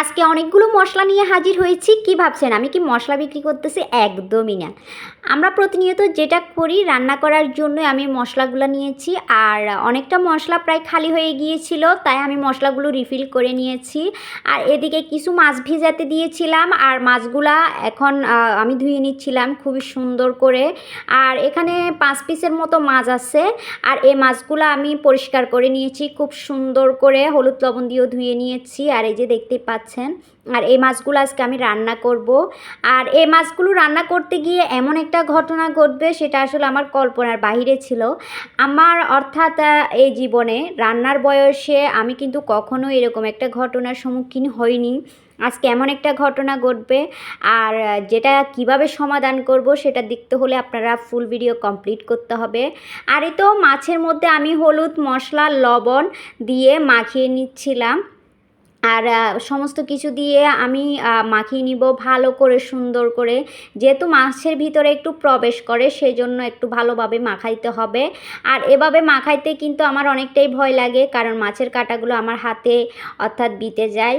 আজকে অনেকগুলো মশলা নিয়ে হাজির হয়েছি। কি ভাবছেন? আমি কি মশলা বিক্রি করতেছি? একদমই না। আমরা প্রতিনিয়ত যেটা করি, রান্না করার জন্য আমি মশলাগুলো নিয়েছি। আর অনেকটা মশলা প্রায় খালি হয়ে গিয়েছিল, তাই আমি মশলাগুলো রিফিল করে নিয়েছি। আর এদিকে কিছু মাছ ভিজাতে দিয়েছিলাম, আর মাছগুলা এখন আমি ধুয়ে নিচ্ছিলাম খুবই সুন্দর করে। আর এখানে পাঁচ পিসের মতো মাছ আছে। আর এই মাছগুলো আমি পরিষ্কার করে নিয়েছি, খুব সুন্দর করে। হলুদ লবণ দিয়েও ধুয়ে নিয়েছি। আর এই যে দেখতে পাচ্ছেন আর এই মাছগুলো আজকে আমি রান্না করব। আর এই মাছগুলো রান্না করতে গিয়ে এমন একটা ঘটনা ঘটবে, সেটা আসলে আমার কল্পনার বাইরে ছিল। আমার অর্থাৎ এই জীবনে রান্নার বয়সে আমি কিন্তু কখনো এরকম একটা ঘটনার সম্মুখীন হইনি। আজকে এমন একটা ঘটনা ঘটবে, আর যেটা কীভাবে সমাধান করব সেটা দেখতে হলে আপনারা ফুল ভিডিও কমপ্লিট করতে হবে। আর এই তো মাছের মধ্যে আমি হলুদ মশলা, লবণ দিয়ে মাখিয়ে নিচ্ছিলাম। আর সমস্ত কিছু দিয়ে আমি মাখিয়ে নিব ভালো করে, সুন্দর করে। যেহেতু মাছের ভিতরে একটু প্রবেশ করে সেই জন্য একটু ভালোভাবে মাখাইতে হবে। আর এভাবে মাখাইতে কিন্তু আমার অনেকটাই ভয় লাগে, কারণ মাছের কাঁটাগুলো আমার হাতে অর্থাৎ বিতে যায়।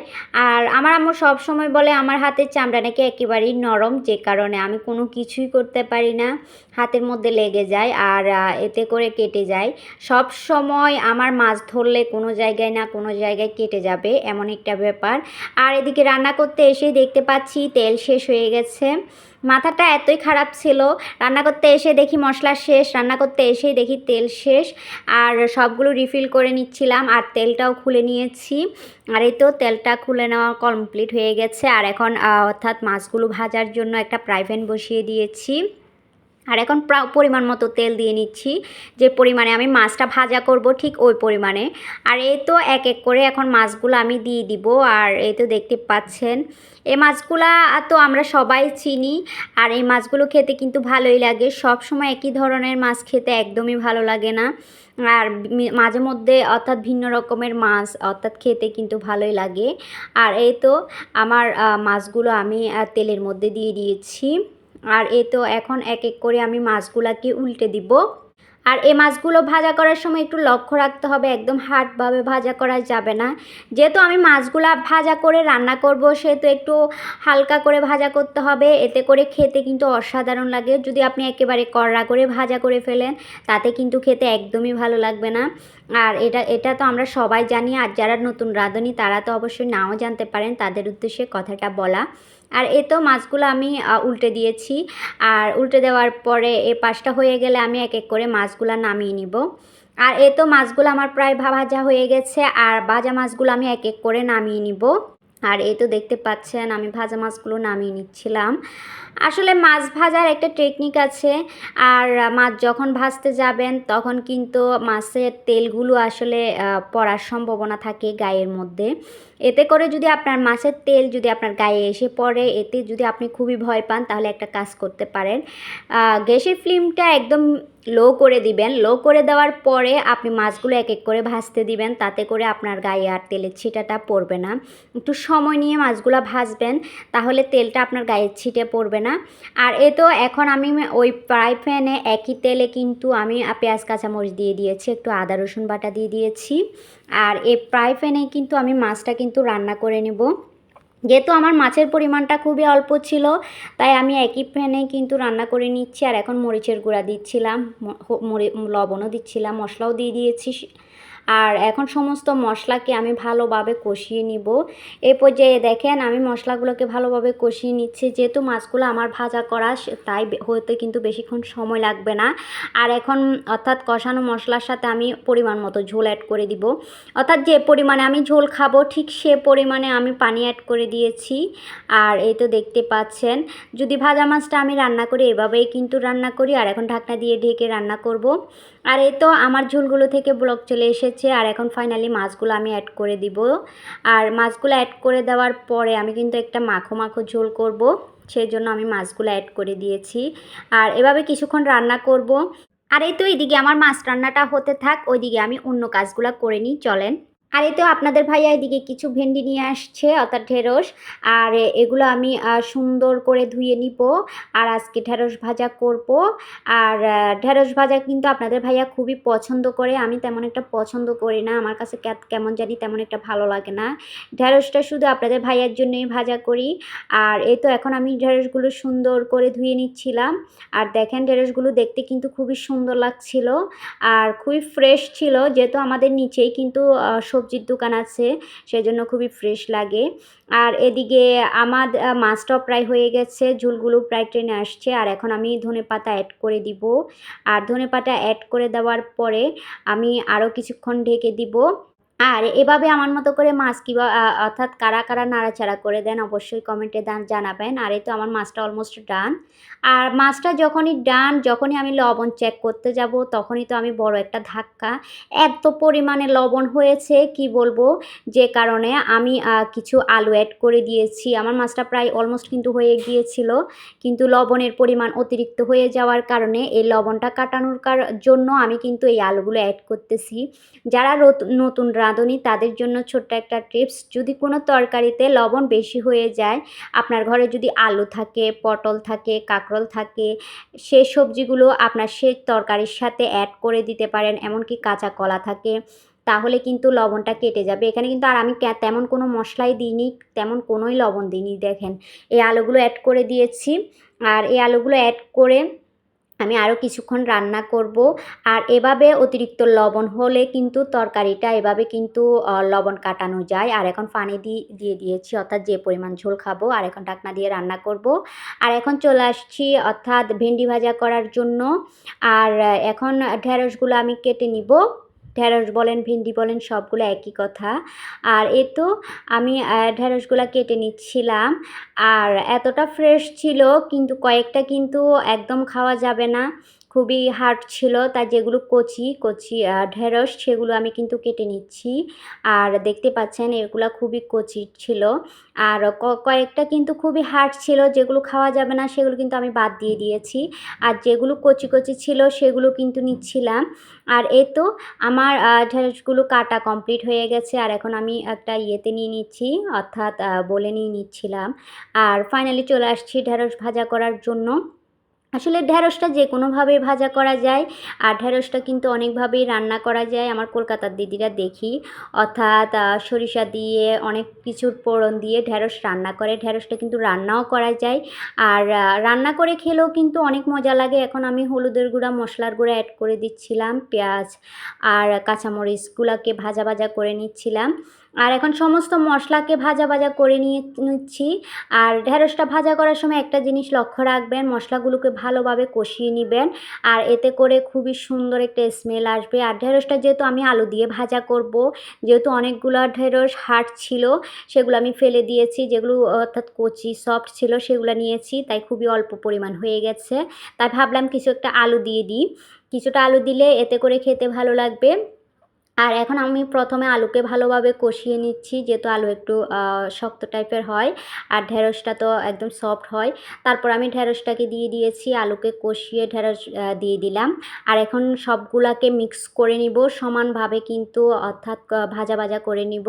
আর আমার আম্মু সব সময় বলে, আমার হাতের চামড়া নাকি একেবারেই নরম, যে কারণে আমি কোনো কিছুই করতে পারি না। হাতের মধ্যে লেগে যায় আর এতে করে কেটে যায়। সব সময় আমার মাছ ধরলে কোনো জায়গায় না কোনো জায়গায় কেটে যাবে এমন একটা ব্যাপার। আর এদিকে রান্না করতে এসেই দেখতে পাচ্ছি তেল শেষ হয়ে গেছে। মাথাটা এতই খারাপ ছিল। রান্না করতে এসে দেখি মশলা শেষ, রান্না করতে এসেই দেখি তেল শেষ। আর সবগুলো রিফিল করে নিচ্ছিলাম আর তেলটাও খুলে নিয়েছি। আর এই তো তেলটা খুলে নেওয়া কমপ্লিট হয়ে গেছে। আর এখন অর্থাৎ মাছগুলো ভাজার জন্য একটা প্রাইভেন বসিয়ে দিয়েছি। আর এখন প্রা- পরিমাণ মতো তেল দিয়ে নিচ্ছি। যে পরিমাণে আমি মাছটা ভাজা করব ঠিক ওই পরিমাণে। আর এই তো এক এক করে এখন মাছগুলো আমি দিয়ে দিব। আর এই তো দেখতে পাচ্ছেন, এই মাছগুলা তো আমরা সবাই চিনি। আর এই মাছগুলো খেতে কিন্তু ভালোই লাগে। সব সময় একই ধরনের মাছ খেতে একদমই ভালো লাগে না। আর মাঝে মধ্যে অর্থাৎ ভিন্ন রকমের মাছ অর্থাৎ খেতে কিন্তু ভালোই লাগে। আর এই তো আমার মাছগুলো আমি তেলের মধ্যে দিয়ে দিয়েছি। আর এ তো এখন এক এক করে আমি মাছগুলাকে উল্টে দিব। আর এই মাছগুলো ভাজা করার সময় একটু লক্ষ্য রাখতে হবে, একদম হার্ডভাবে ভাজা করা যাবে না। যেহেতু আমি মাছগুলা ভাজা করে রান্না করব, সেহেতু একটু হালকা করে ভাজা করতে হবে। এতে করে খেতে কিন্তু অসাধারণ লাগে। যদি আপনি একেবারে কড়া করে ভাজা করে ফেলেন, তাতে কিন্তু খেতে একদমই ভালো লাগবে না। আর এটা এটা তো আমরা সবাই জানি, আর যারা নতুন রাঁধুনি, তারা তো অবশ্যই নাও জানতে পারেন। তাদের উদ্দেশ্যে কথাটা বলা। আর এ তো মাছগুলো আমি উল্টে দিয়েছি। আর উল্টে দেওয়ার পরে এ পাশটা হয়ে গেলে আমি এক এক করে মাছগুলো নামিয়ে নিব। আর এ তো মাছগুলো আমার প্রায় ভাজা হয়ে গেছে, আর ভাজা মাছগুলো আমি এক এক করে নামিয়ে নিব। আর এই তো দেখতে পাচ্ছেন, আমি ভাজা মাছগুলো নামিয়ে নিচ্ছিলাম। আসলে মাছ ভাজার একটা টেকনিক আছে, আর মাছ যখন ভাজতে যাবেন তখন কিন্তু মাছের তেলগুলো আসলে পড়ার সম্ভাবনা থাকে গায়ের মধ্যে। এতে করে যদি আপনার মাছের তেল যদি আপনার গায়ে এসে পড়ে, এতে যদি আপনি খুবই ভয় পান তাহলে একটা কাজ করতে পারেন। গ্যাসের ফ্লেমটা একদম লো করে দিবেন। লো করে দেওয়ার পরে আপনি মাছগুলো এক এক করে ভাজতে দিবেন। তাতে করে আপনার গায়ে আর তেলের ছিটাটা পড়বে না। একটু সময় নিয়ে মাছগুলো ভাজবেন, তাহলে তেলটা আপনার গায়ের ছিটে পড়বে না। আর এ তো এখন আমি ওই ফ্রাই প্যানে একই তেলে কিন্তু আমি পেঁয়াজ, কাঁচামরিচ দিয়ে দিয়েছি, একটু আদা, রসুন বাটা দিয়ে দিয়েছি। আর এই ফ্রাই প্যানে কিন্তু আমি মাছটা কিন্তু রান্না করে নেব। যেহেতু আমার মাছের পরিমাণটা খুবই অল্প ছিল, তাই আমি একই ফ্যানে কিন্তু রান্না করে নিচ্ছি। আর এখন মরিচের গুঁড়া দিচ্ছিলাম লবণও দিচ্ছিলাম, মশলাও দিয়ে দিয়েছি। আর এখন সমস্ত মশলাকে আমি ভালোভাবে কষিয়ে নিব। এই পর্যায়ে দেখেন আমি মশলাগুলোকে ভালোভাবে কষিয়ে নিচ্ছি। যেহেতু মাছগুলো আমার ভাজা করা তাই হতে কিন্তু বেশিক্ষণ সময় লাগবে না। আর এখন অর্থাৎ কষানো মশলার সাথে আমি পরিমাণ মতো ঝোল অ্যাড করে দিব। অর্থাৎ যে পরিমাণে আমি ঝোল খাব, ঠিক সে পরিমাণে আমি পানি অ্যাড করে দিয়েছি। আর এই তো দেখতে পাচ্ছেন, যদি ভাজা মাছটা আমি রান্না করি, এভাবেই কিন্তু রান্না করি। আর এখন ঢাকনা দিয়ে ঢেকে রান্না করব। আর এই তো আমার ঝোলগুলো থেকে ব্লক চলে এসেছে। আর এখন ফাইনালি মাছগুলো আমি অ্যাড করে দিব। আর মাছগুলো অ্যাড করে দেওয়ার পরে আমি কিন্তু একটা মাখো মাখো ঝোল করব সেই জন্য আমি মাছগুলো অ্যাড করে দিয়েছি। আর এভাবে কিছুক্ষণ রান্না করব। আর এই তো এইদিকে আমার মাছ রান্নাটা হতে থাক, ওইদিকে আমি অন্য কাজগুলো করে নিই, চলেন। আর তো আপনাদের ভাইয়া এদিকে কিছু ভেন্ডি নিয়ে আসছে, অর্থাৎ ঢেঁড়স। আর এগুলো আমি সুন্দর করে ধুয়ে নিব, আর আজকে ঢেঁড়স ভাজা করব। আর ঢেঁড়স ভাজা কিন্তু আপনাদের ভাইয়া খুবই পছন্দ করে। আমি তেমন একটা পছন্দ করি না। আমার কাছে কেমন জানি তেমন একটা ভালো লাগে না। ঢেঁড়সটা শুধু আপনাদের ভাইয়ার জন্যই ভাজা করি। আর এই তো এখন আমি ঢেঁড়সগুলো সুন্দর করে ধুয়ে নিচ্ছিলাম। আর দেখেন ঢেঁড়সগুলো দেখতে কিন্তু খুবই সুন্দর লাগছিল। আর খুবই ফ্রেশ ছিল, যেহেতু আমাদের নিচেই কিন্তু সবজির দোকান আছে, সেজন্য খুবই ফ্রেশ লাগে। আর এদিকে আমার মাস্টার প্রায় হয়ে গেছে ঝুলগুলো প্রায় ট্রেনে আসছে, আর এখন আমি ধনে পাতা অ্যাড করে দিব। আর ধনে পাতা অ্যাড করে দেওয়ার পরে আমি আরও কিছুক্ষণ ঢেকে দিব। আর এভাবে আমার মতো করে মাছ কিবা অর্থাৎ কারা কারা নাড়াচাড়া করে দেন অবশ্যই কমেন্টে দান জানাবেন। আর এই তো আমার মাছটা অলমোস্ট ডান আর মাছটা যখনই ডান যখনই আমি লবণ চেক করতে যাব, তখনই তো আমি বড় একটা ধাক্কা। এত পরিমাণে লবণ হয়েছে, কি বলব? যে কারণে আমি কিছু আলু অ্যাড করে দিয়েছি। আমার মাছটা প্রায় অলমোস্ট কিন্তু হয়ে গিয়েছিল। কিন্তু লবণের পরিমাণ অতিরিক্ত হয়ে যাওয়ার কারণে এই লবণটা কাটানোর জন্য আমি কিন্তু এই আলুগুলো অ্যাড করতেছি। যারা নতুন রাঁধুনি তাদের জন্য ছোট্ট একটা টিপস। যদি কোনো তরকারিতে লবণ বেশি হয়ে যায়, আপনার ঘরে যদি আলু থাকে, পটল থাকে, কাঁকরোল থাকে সেই সবজিগুলো আপনার সে তরকারির সাথে অ্যাড করে দিতে পারেন, এমনকি কাঁচা কলা থাকে, তাহলে কিন্তু লবণটা কেটে যাবে। এখানে কিন্তু আর আমি তেমন কোনো মশলাই দিইনি, তেমন কোনোই লবণ দিইনি, দেখেন। এই আলুগুলো অ্যাড করে দিয়েছি। আর এই আলুগুলো অ্যাড করে আমি আরও কিছুক্ষণ রান্না করব। আর এভাবে অতিরিক্ত লবণ হলে কিন্তু তরকারিটা এভাবে কিন্তু লবণ কাটানো যায়। আর এখন পানি দিয়ে দিয়ে দিয়েছি, অর্থাৎ যে পরিমাণ ঝোল খাব, আর এখন ঢাকনা দিয়ে রান্না করব। আর এখন চলে আসছি, অর্থাৎ ভেন্ডি ভাজা করার জন্য। আর এখন ঢেঁড়সগুলো আমি কেটে নিব। ঢেঁড়স বলেন, ভিন্ডি বলেন, সবগুলো একই কথা। আর এ তো আমি ঢ্যাঁড়সগুলো কেটে নিচ্ছিলাম। আর এতটা ফ্রেশ ছিল, কিন্তু কয়েকটা কিন্তু একদম খাওয়া যাবে না। খুবই হার্ড ছিল, তাই যেগুলো কচি কচি ঢেঁড়স, সেগুলো আমি কিন্তু কেটে নিচ্ছি। আর দেখতে পাচ্ছেন, এগুলো খুবই কচি ছিল। আর কয়েকটা কিন্তু খুবই হার্ড ছিল, যেগুলো খাওয়া যাবে না, সেগুলো কিন্তু আমি বাদ দিয়ে দিয়েছি। আর যেগুলো কচি কচি ছিল, সেগুলো কিন্তু নিচ্ছিলাম। আর এ তো আমার ঢেঁড়সগুলো কাটা কমপ্লিট হয়ে গেছে, আর এখন আমি একটা ইয়েতে নিয়ে নিচ্ছি, অর্থাৎ বলে নিয়ে নিচ্ছিলাম। আর ফাইনালি চলে আসছি ঢেঁড়স ভাজা করার জন্য। আসলে ঢেঁড়সটা যে কোনোভাবে ভাজা করা যায়, আর ঢেঁড়সটা কিন্তু অনেকভাবেই রান্না করা যায়। আমার কলকাতার দিদিরা দেখি। অর্থাৎ সরিষা দিয়ে, অনেক কিছুর পোড়ন দিয়ে ঢেঁড়স রান্না করে। ঢেঁড়সটা কিন্তু রান্নাও করা যায়। আর রান্না করে খেলেও কিন্তু অনেক মজা লাগে। এখন আমি হলুদের গুঁড়া, মশলার গুঁড়া অ্যাড করে দিচ্ছিলাম, পেঁয়াজ আর কাঁচামরিচগুলোকে ভাজা ভাজা করে নিচ্ছিলাম। আর এখন সমস্ত মশলাকে ভাজা ভাজা করে নিয়ে নিচ্ছি। আর ঢেঁড়সটা ভাজা করার সময় একটা জিনিস লক্ষ্য রাখবেন, মশলাগুলোকে ভালোভাবে কষিয়ে নেবেন। আর এতে করে খুবই সুন্দর একটা স্মেল আসবে। আর ঢেঁড়সটা যেহেতু আমি আলু দিয়ে ভাজা করব, যেহেতু অনেকগুলো ঢেঁড়স হার্ড ছিল, সেগুলো আমি ফেলে দিয়েছি। যেগুলো অর্থাৎ কচি সফট ছিল, সেগুলো নিয়েছি, তাই খুবই অল্প পরিমাণ হয়ে গেছে। তাই ভাবলাম কিছু একটা আলু দিয়ে দিই। কিছুটা আলু দিলে এতে করে খেতে ভালো লাগবে। আর এখন আমি প্রথমে আলুকে ভালোভাবে কষিয়ে নিচ্ছি, যেহেতু আলু একটু শক্ত টাইপের হয় আর ঢেঁড়সটা তো একদম সফট হয়। তারপর আমি ঢেঁড়সটাকে দিয়ে দিয়েছি, আলুকে কষিয়ে ঢেঁড়স দিয়ে দিলাম। আর এখন সবগুলাকে মিক্স করে নিব, সমানভাবে কিন্তু, অর্থাৎ ভাজা ভাজা করে নিব।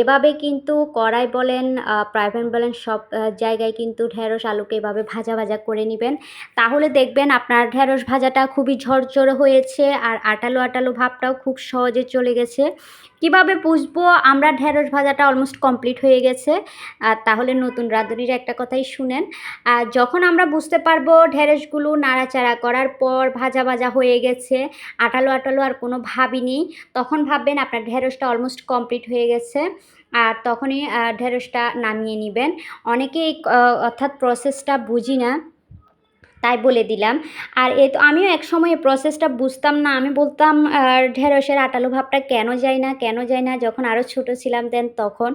এভাবে কিন্তু কড়াই বলেন প্রাইভেট বলেন, সব জায়গায় কিন্তু ঢেঁড়স আলুকে এভাবে ভাজা ভাজা করে নেবেন। তাহলে দেখবেন আপনার ঢেঁড়স ভাজাটা খুবই ঝরঝরে হয়েছে আর আটালো আটালো ভাবটাও খুব সহজে চলে গেছে। কীভাবে বুঝব আমরা ঢেঁড়স ভাজাটা অলমোস্ট কমপ্লিট হয়ে গেছে। আর তাহলে নতুন রাঁধুনির একটা কথাই শুনেন। আর যখন আমরা বুঝতে পারব ঢেঁড়সগুলো নাড়াচাড়া করার পর ভাজা ভাজা হয়ে গেছে, আটালো আটালো আর কোনো ভাবই নেই, তখন ভাববেন আপনার ঢেঁড়সটা অলমোস্ট কমপ্লিট হয়ে গেছে। আর তখনই ঢেঁড়সটা নামিয়ে নেবেন। অনেকেই অর্থাৎ প্রসেসটা বুঝি না। তাই বলে দিলাম। আর এ তো আমিও এক সময় প্রসেসটা বুঝতাম না। আমি বলতাম ঢেঁড়সের আটালো ভাবটা কেন যায় না? কেন যায় না? যখন আরও ছোট ছিলাম দেন তখন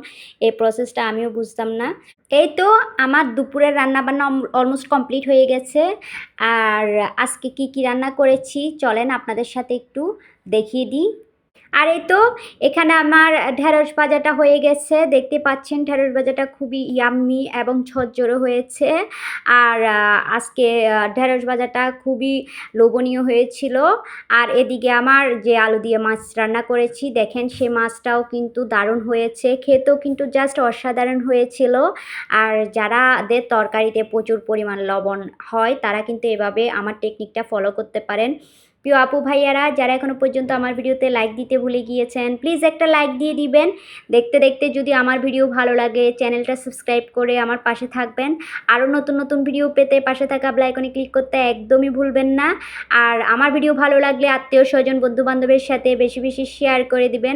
এই প্রসেসটা আমিও বুঝতাম না। এই তো আমার দুপুরের রান্নাবান্না অলমোস্ট কমপ্লিট হয়ে গেছে। আর আজকে কি কি রান্না করেছি? চলেন আপনাদের সাথে একটু দেখিয়ে দিই। আর এই তো এখানে আমার ঢেঁড়স ভাজাটা হয়ে গেছে। দেখতে পাচ্ছেন ঢেঁড়স ভাজাটা খুবই ইয়াম্মি এবং ঝরঝরে হয়েছে। আর আজকে ঢেঁড়স ভাজাটা খুবই লোভনীয় হয়েছিল। আর এদিকে আমার যে আলু দিয়ে মাছ রান্না করেছি, দেখেন সে মাছটাও কিন্তু দারুণ হয়েছে। খেতেও কিন্তু জাস্ট অসাধারণ হয়েছিল। আর যারা যারাদের তরকারিতে প্রচুর পরিমাণ লবণ হয়, তারা কিন্তু এভাবে আমার টেকনিকটা ফলো করতে পারেন। প্রিয় আপু ভাইয়ারা, যারা এখনও পর্যন্ত আমার ভিডিওতে লাইক দিতে ভুলে গিয়েছেন প্লিজ একটা লাইক দিয়ে দিবেন। দেখতে দেখতে যদি আমার ভিডিও ভালো লাগে চ্যানেলটা সাবস্ক্রাইব করে আমার পাশে থাকবেন। আরও নতুন নতুন ভিডিও পেতে পাশে থাকা ব্লাইকনে ক্লিক করতে একদমই ভুলবেন না। আর আমার ভিডিও ভালো লাগলে আত্মীয় স্বজন বন্ধুবান্ধবের সাথে বেশি বেশি শেয়ার করে দিবেন।